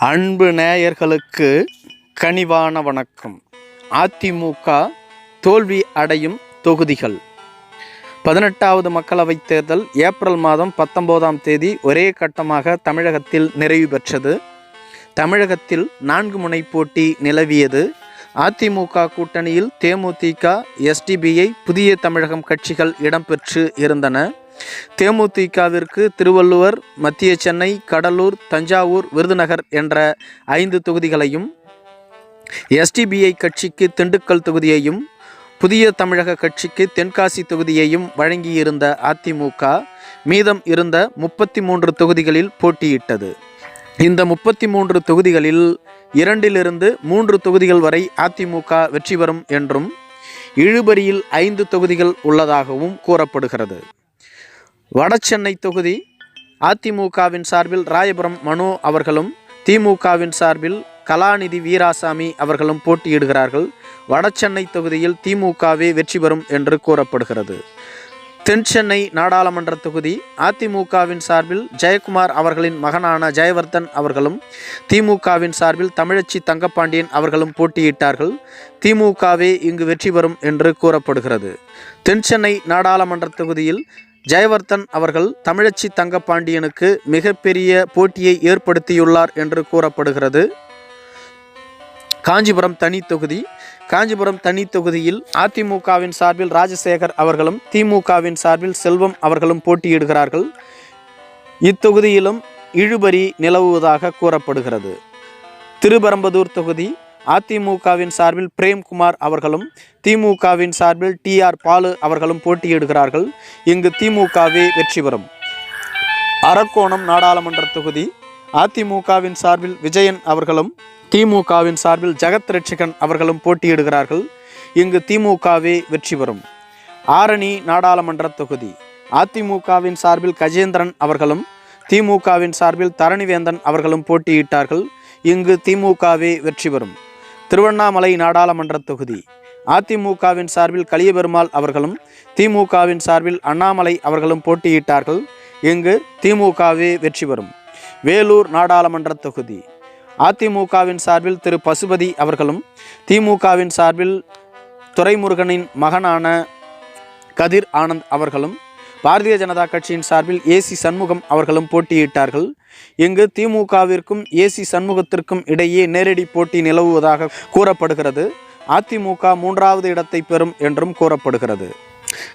அன்பு நேயர்களுக்கு கனிவான வணக்கம். அதிமுக தோல்வி அடையும் தொகுதிகள். பதினெட்டாவது மக்களவைத் தேர்தல் ஏப்ரல் மாதம் பத்தொம்போதாம் தேதி ஒரே கட்டமாக தமிழகத்தில் நிறைவு பெற்றது. தமிழகத்தில் நான்கு முனை போட்டி நிலவியது. அதிமுக கூட்டணியில் தேமுதிக எஸ்டிபிஐ புதிய தமிழகம் கட்சிகள் இடம்பெற்று இருந்தன. தேமுதிகவிற்கு திருவள்ளுவர் மத்திய சென்னை கடலூர் தஞ்சாவூர் விருதுநகர் என்ற ஐந்து தொகுதிகளையும் எஸ்டிபிஐ கட்சிக்கு திண்டுக்கல் தொகுதியையும் புதிய தமிழக கட்சிக்கு தென்காசி தொகுதியையும் வழங்கியிருந்த அதிமுக மீதம் இருந்த முப்பத்தி மூன்று தொகுதிகளில் போட்டியிட்டது. இந்த முப்பத்தி மூன்று தொகுதிகளில் இரண்டிலிருந்து மூன்று தொகுதிகள் வரை அதிமுக வெற்றி பெறும் என்றும் இழுபறியில் ஐந்து தொகுதிகள் உள்ளதாகவும் கூறப்படுகிறது. வடசென்னை தொகுதி அதிமுகவின் சார்பில் ராயபுரம் மனோ அவர்களும் திமுகவின் சார்பில் கலாநிதி வீராசாமி அவர்களும் போட்டியிடுகிறார்கள். வடசென்னை தொகுதியில் திமுகவே வெற்றி பெறும் என்று கூறப்படுகிறது. தென்சென்னை நாடாளுமன்ற தொகுதி அதிமுகவின் சார்பில் ஜெயக்குமார் அவர்களின் மகனான ஜெயவர்தன் அவர்களும் திமுகவின் சார்பில் தமிழச்சி தங்கப்பாண்டியன் அவர்களும் போட்டியிட்டார்கள். திமுகவே இங்கு வெற்றி பெறும் என்று கூறப்படுகிறது. தென்சென்னை நாடாளுமன்ற தொகுதியில் ஜெயவர்தன் அவர்கள் தமிழச்சி தங்கப்பாண்டியனுக்கு மிகப்பெரிய போட்டியை ஏற்படுத்தியுள்ளார் என்று கூறப்படுகிறது. காஞ்சிபுரம் தனி தொகுதி. காஞ்சிபுரம் தனி தொகுதியில் அதிமுகவின் சார்பில் ராஜசேகர் அவர்களும் திமுகவின் சார்பில் செல்வம் அவர்களும் போட்டியிடுகிறார்கள். இத்தொகுதியிலும் இழுபறி நிலவுவதாக கூறப்படுகிறது. திருபரம்பதூர் தொகுதி. அதிமுகவின் சார்பில் பிரேம்குமார் அவர்களும் திமுகவின் சார்பில் டி ஆர் பாலு அவர்களும் போட்டியிடுகிறார்கள். இங்கு திமுகவே வெற்றி பெறும். அரக்கோணம் நாடாளுமன்ற தொகுதி அதிமுகவின் சார்பில் விஜயன் அவர்களும் திமுகவின் சார்பில் ஜெகத் ரட்சிகன் அவர்களும் போட்டியிடுகிறார்கள். இங்கு திமுகவே வெற்றி பெறும். ஆரணி நாடாளுமன்ற தொகுதி அதிமுகவின் சார்பில் கஜேந்திரன் அவர்களும் திமுகவின் சார்பில் தரணிவேந்தன் அவர்களும் போட்டியிட்டார்கள். இங்கு திமுகவே வெற்றி பெறும். திருவண்ணாமலை நாடாளுமன்ற தொகுதி. அதிமுகவின் சார்பில் கலியபெருமாள் அவர்களும் திமுகவின் சார்பில் அண்ணாமலை அவர்களும் போட்டியிட்டார்கள். இங்கு திமுகவே வெற்றி பெறும். வேலூர் நாடாளுமன்ற தொகுதி. அதிமுகவின் சார்பில் திரு பசுபதி அவர்களும் திமுகவின் சார்பில் துரைமுருகனின் மகனான கதிர் ஆனந்த் அவர்களும் பாரதிய ஜனதா கட்சியின் சார்பில் ஏசி சண்முகம் அவர்களும் போட்டியிட்டார்கள். இங்கு திமுகவிற்கும் ஏசி சண்முகத்திற்கும் இடையே நேரடி போட்டி நிலவுவதாக கூறப்படுகிறது. அதிமுக மூன்றாவது இடத்தை பெறும் என்றும் கூறப்படுகிறது.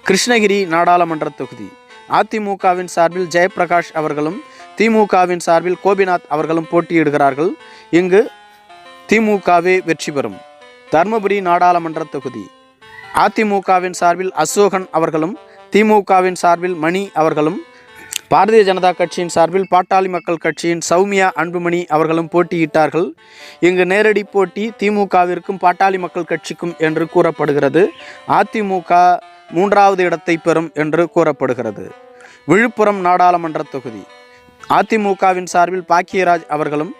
கிருஷ்ணகிரி நாடாளுமன்ற தொகுதி. அதிமுகவின் சார்பில் ஜெயபிரகாஷ் அவர்களும் திமுகவின் சார்பில் கோபிநாத் அவர்களும் போட்டியிடுகிறார்கள். இங்கு திமுகவே வெற்றி பெறும். தருமபுரி நாடாளுமன்ற தொகுதி. அதிமுகவின் சார்பில் அசோகன் அவர்களும் திமுகவின் சார்பில் மணி அவர்களும் பாரதிய ஜனதா கட்சியின் சார்பில் பாட்டாளி மக்கள் கட்சியின் சௌமியா அன்புமணி அவர்களும் போட்டியிட்டார்கள். இங்கு நேரடி போட்டி திமுகவிற்கும் பாட்டாளி மக்கள் கட்சிக்கும் என்று கூறப்படுகிறது. அதிமுக மூன்றாவது இடத்தை பெறும் என்று கூறப்படுகிறது. விழுப்புரம் நாடாளுமன்ற தொகுதி. அதிமுகவின் சார்பில் பாக்கியராஜ் அவர்களும்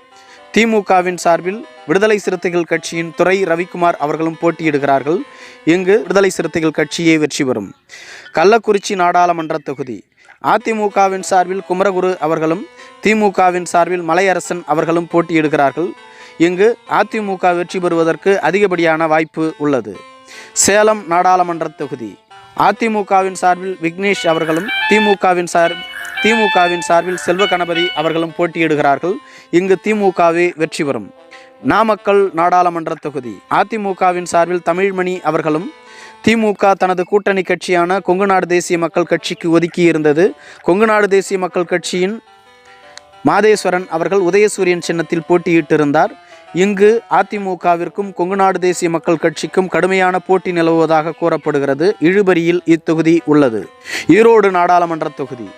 திமுகவின் சார்பில் விடுதலை சிறுத்தைகள் கட்சியின் துறை ரவிக்குமார் அவர்களும் போட்டியிடுகிறார்கள். இங்கு விடுதலை சிறுத்தைகள் கட்சியே வெற்றி பெறும். கள்ளக்குறிச்சி நாடாளுமன்ற தொகுதி. அதிமுகவின் சார்பில் குமரகுரு அவர்களும் திமுகவின் சார்பில் மலையரசன் அவர்களும் போட்டியிடுகிறார்கள். இங்கு அதிமுக வெற்றி பெறுவதற்கு அதிகப்படியான வாய்ப்பு உள்ளது. சேலம் நாடாளுமன்ற தொகுதி. அதிமுகவின் சார்பில் விக்னேஷ் அவர்களும் திமுகவின் சார் திமுகவின் சார்பில் செல்வ கணபதி அவர்களும் போட்டியிடுகிறார்கள். இங்கு திமுகவே வெற்றி பெறும். நாமக்கல் நாடாளுமன்ற தொகுதி. அதிமுகவின் சார்பில் தமிழ்மணி அவர்களும் திமுக தனது கூட்டணி கட்சியான கொங்குநாடு தேசிய மக்கள் கட்சிக்கு ஒதுக்கியிருந்தது. கொங்குநாடு தேசிய மக்கள் கட்சியின் மாதேஸ்வரன் அவர்கள் உதயசூரியன் சின்னத்தில் போட்டியிட்டிருந்தார். இங்கு அதிமுகவிற்கும் கொங்குநாடு தேசிய மக்கள் கட்சிக்கும் கடுமையான போட்டி நிலவுவதாக கூறப்படுகிறது. இழுபறியில் இத்தொகுதி உள்ளது. ஈரோடு நாடாளுமன்ற தொகுதி.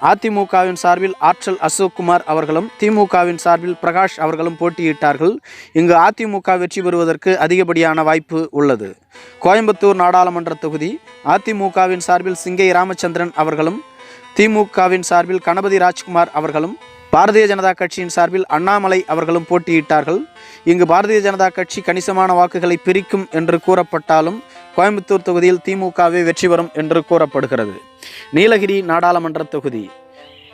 அதிமுகவின் சார்பில் ஆற்றல் அசோக்குமார் அவர்களும் திமுகவின் சார்பில் பிரகாஷ் அவர்களும் போட்டியிட்டார்கள். இங்கு அதிமுக வெற்றி பெறுவதற்கு அதிகப்படியான வாய்ப்பு உள்ளது. கோயம்புத்தூர் நாடாளுமன்ற தொகுதி அதிமுகவின் சார்பில் சிங்கை ராமச்சந்திரன் அவர்களும் திமுகவின் சார்பில் கணபதி ராஜ்குமார் அவர்களும் பாரதிய ஜனதா கட்சியின் சார்பில் அண்ணாமலை அவர்களும் போட்டியிட்டார்கள். இங்கு பாரதிய ஜனதா கட்சி கணிசமான வாக்குகளை பிரிக்கும் என்று கூறப்பட்டாலும் கோயம்புத்தூர் தொகுதியில் திமுகவே வெற்றி பெறும் என்று கூறப்படுகிறது. நீலகிரி நாடாளுமன்ற தொகுதி.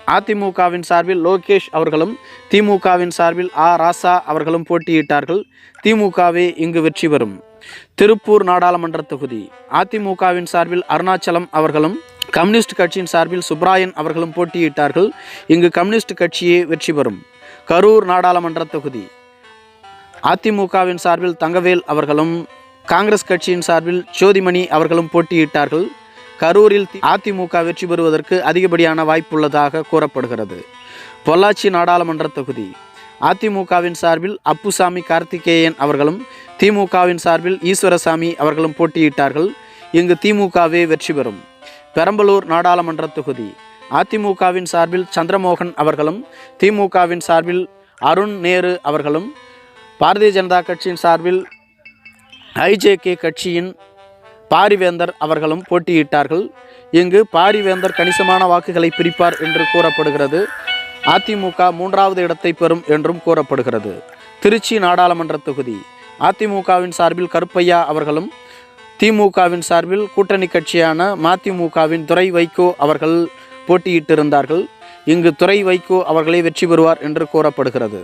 அதிமுகவின் சார்பில் லோகேஷ் அவர்களும் திமுகவின் சார்பில் ஆ. ராசா அவர்களும் போட்டியிட்டார்கள். திமுகவே இங்கு வெற்றி பெறும். திருப்பூர் நாடாளுமன்ற தொகுதி. அதிமுகவின் சார்பில் அருணாச்சலம் அவர்களும் கம்யூனிஸ்ட் கட்சியின் சார்பில் சுப்ராயன் அவர்களும் போட்டியிட்டார்கள். இங்கு கம்யூனிஸ்ட் கட்சியே வெற்றி பெறும். கரூர் நாடாளுமன்ற தொகுதி. அதிமுகவின் சார்பில் தங்கவேல் அவர்களும் காங்கிரஸ் கட்சியின் சார்பில் ஜோதிமணி அவர்களும் போட்டியிட்டார்கள். கரூரில் அதிமுக வெற்றி பெறுவதற்கு அதிகப்படியான வாய்ப்புள்ளதாக கூறப்படுகிறது. பொள்ளாச்சி நாடாளுமன்ற தொகுதி. அதிமுகவின் சார்பில் அப்புசாமி கார்த்திகேயன் அவர்களும் திமுகவின் சார்பில் ஈஸ்வரசாமி அவர்களும் போட்டியிட்டார்கள். இங்கு திமுகவே வெற்றி பெறும். பெரம்பலூர் நாடாளுமன்ற தொகுதி. அதிமுகவின் சார்பில் சந்திரமோகன் அவர்களும் திமுகவின் சார்பில் அருண் நேரு அவர்களும் பாரதிய ஜனதா கட்சியின் சார்பில் ஐஜேகே கட்சியின் பாரிவேந்தர் அவர்களும் போட்டியிட்டார்கள். இங்கு பாரிவேந்தர் கணிசமான வாக்குகளை பிரிப்பார் என்று கூறப்படுகிறது. அதிமுக மூன்றாவது இடத்தை பெறும் என்றும் கூறப்படுகிறது. திருச்சி நாடாளுமன்ற தொகுதி. அதிமுகவின் சார்பில் கருப்பையா அவர்களும் திமுகவின் சார்பில் கூட்டணி கட்சியான மதிமுகவின் துரை வைகோ அவர்கள் போட்டியிட்டிருந்தார்கள். இங்கு துறை வைகோ அவர்களே வெற்றி பெறுவார் என்று கூறப்படுகிறது.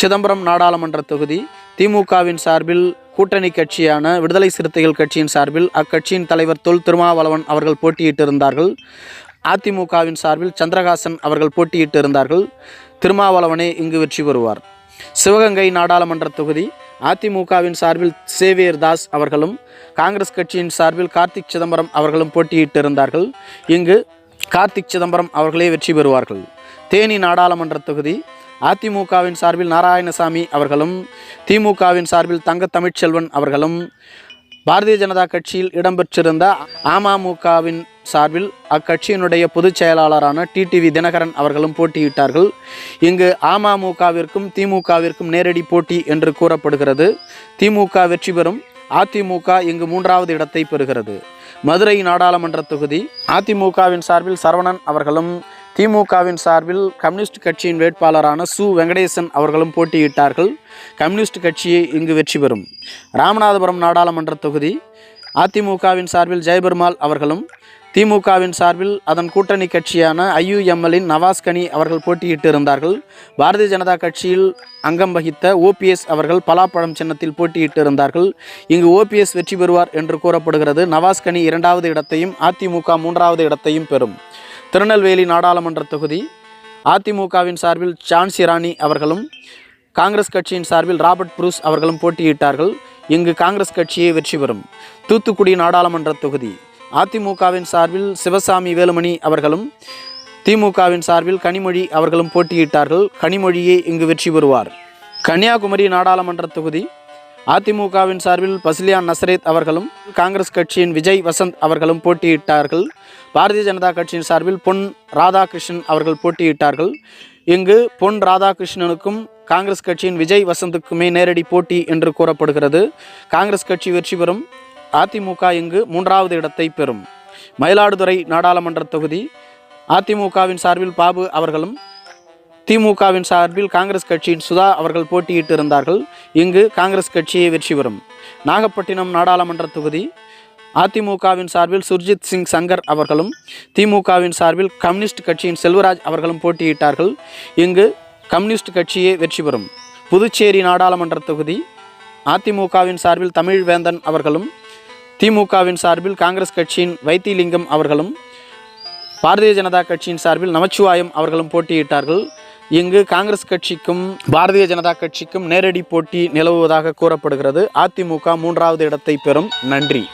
சிதம்பரம் நாடாளுமன்ற தொகுதி திமுகவின் சார்பில் கூட்டணி கட்சியான விடுதலை சிறுத்தைகள் கட்சியின் சார்பில் அக்கட்சியின் தலைவர் தொல் திருமாவளவன் அவர்கள் போட்டியிட்டிருந்தார்கள். அதிமுகவின் சார்பில் சந்திரகாசன் அவர்கள் போட்டியிட்டிருந்தார்கள். திருமாவளவனே இங்கு வெற்றி பெறுவார். சிவகங்கை நாடாளுமன்ற தொகுதி அதிமுகவின் சார்பில் சேவியர் தாஸ் அவர்களும் காங்கிரஸ் கட்சியின் சார்பில் கார்த்திக் சிதம்பரம் அவர்களும் போட்டியிட்டிருந்தார்கள். இங்கு கார்த்திக் சிதம்பரம் அவர்களே வெற்றி பெறுவார்கள். தேனி நாடாளுமன்ற தொகுதி அதிமுகவின் சார்பில் நாராயணசாமி அவர்களும் திமுகவின் சார்பில் தங்க தமிழ்ச்செல்வன் அவர்களும் பாரதிய ஜனதா கட்சியில் இடம்பெற்றிருந்த அமமுகவின் சார்பில் அக்கட்சியினுடைய பொதுச் செயலாளரான டிடிவி தினகரன் அவர்களும் போட்டியிட்டார்கள். இங்கு அமமுகவிற்கும் திமுகவிற்கும் நேரடி போட்டி என்று கூறப்படுகிறது. திமுக வெற்றி பெறும் அதிமுக இங்கு மூன்றாவது இடத்தை பெறுகிறது. மதுரை நாடாளுமன்ற தொகுதி அதிமுகவின் சார்பில் சரவணன் அவர்களும் திமுகவின் சார்பில் கம்யூனிஸ்ட் கட்சியின் வேட்பாளரான சு. வெங்கடேசன் அவர்களும் போட்டியிட்டார்கள். கம்யூனிஸ்ட் கட்சியை இங்கு வெற்றி பெறும். ராமநாதபுரம் நாடாளுமன்ற தொகுதி அதிமுகவின் சார்பில் ஜெயபெருமாள் அவர்களும் திமுகவின் சார்பில் அதன் கூட்டணி கட்சியான ஐயுஎம்எல்லின் நவாஸ் கனி அவர்கள் போட்டியிட்டிருந்தார்கள். பாரதிய ஜனதா கட்சியில் அங்கம் வகித்த ஓபிஎஸ் அவர்கள் பலாப்பழம் சின்னத்தில் போட்டியிட்டு இருந்தார்கள் இங்கு ஓபிஎஸ் வெற்றி பெறுவார் என்று கூறப்படுகிறது. நவாஸ் கனி இரண்டாவது இடத்தையும் அதிமுக மூன்றாவது இடத்தையும் பெறும். திருநெல்வேலி நாடாளுமன்ற தொகுதி அதிமுகவின் சார்பில் ஜான்சி ராணி அவர்களும் காங்கிரஸ் கட்சியின் சார்பில் ராபர்ட் புரூஸ் அவர்களும் போட்டியிட்டார்கள். இங்கு காங்கிரஸ் கட்சியே வெற்றி பெறும். தூத்துக்குடி நாடாளுமன்ற தொகுதி அதிமுகவின் சார்பில் சிவசாமி வேலுமணி அவர்களும் திமுகவின் சார்பில் கனிமொழி அவர்களும் போட்டியிட்டார்கள். கனிமொழியே இங்கு வெற்றி பெறுவார். கன்னியாகுமரி நாடாளுமன்ற தொகுதி அதிமுகவின் சார்பில் பசிலியான் நசரேத் அவர்களும் காங்கிரஸ் கட்சியின் விஜய் வசந்த் அவர்களும் போட்டியிட்டார்கள். பாரதிய ஜனதா கட்சியின் சார்பில் பொன் ராதாகிருஷ்ணன் அவர்கள் போட்டியிட்டார்கள். இங்கு பொன் ராதாகிருஷ்ணனுக்கும் காங்கிரஸ் கட்சியின் விஜய் வசந்துக்குமே நேரடி போட்டி என்று கூறப்படுகிறது. காங்கிரஸ் கட்சி வெற்றி பெறும். அதிமுக இங்கு மூன்றாவது இடத்தை பெறும். மயிலாடுதுறை நாடாளுமன்ற தொகுதி அதிமுகவின் சார்பில் பாபு அவர்களும் திமுகவின் சார்பில் காங்கிரஸ் கட்சியின் சுதா அவர்கள் போட்டியிட்டு இருந்தார்கள் இங்கு காங்கிரஸ் கட்சியை வெற்றி பெறும். நாகப்பட்டினம் நாடாளுமன்ற தொகுதி அதிமுகவின் சார்பில் சுர்ஜித் சிங் சங்கர் அவர்களும் திமுகவின் சார்பில் கம்யூனிஸ்ட் கட்சியின் செல்வராஜ் அவர்களும் போட்டியிட்டார்கள். இங்கு கம்யூனிஸ்ட் கட்சியே வெற்றி பெறும். புதுச்சேரி நாடாளுமன்ற தொகுதி அதிமுகவின் சார்பில் தமிழ் வேந்தன் அவர்களும் திமுகவின் சார்பில் காங்கிரஸ் கட்சியின் வைத்திலிங்கம் அவர்களும் பாரதிய ஜனதா கட்சியின் சார்பில் நமச்சிவாயம் அவர்களும் போட்டியிட்டார்கள். இங்கு காங்கிரஸ் கட்சிக்கும் பாரதிய ஜனதா கட்சிக்கும் நேரடி போட்டி நிலவுவதாக கூறப்படுகிறது. அதிமுக மூன்றாவது இடத்தை பெறும். நன்றி.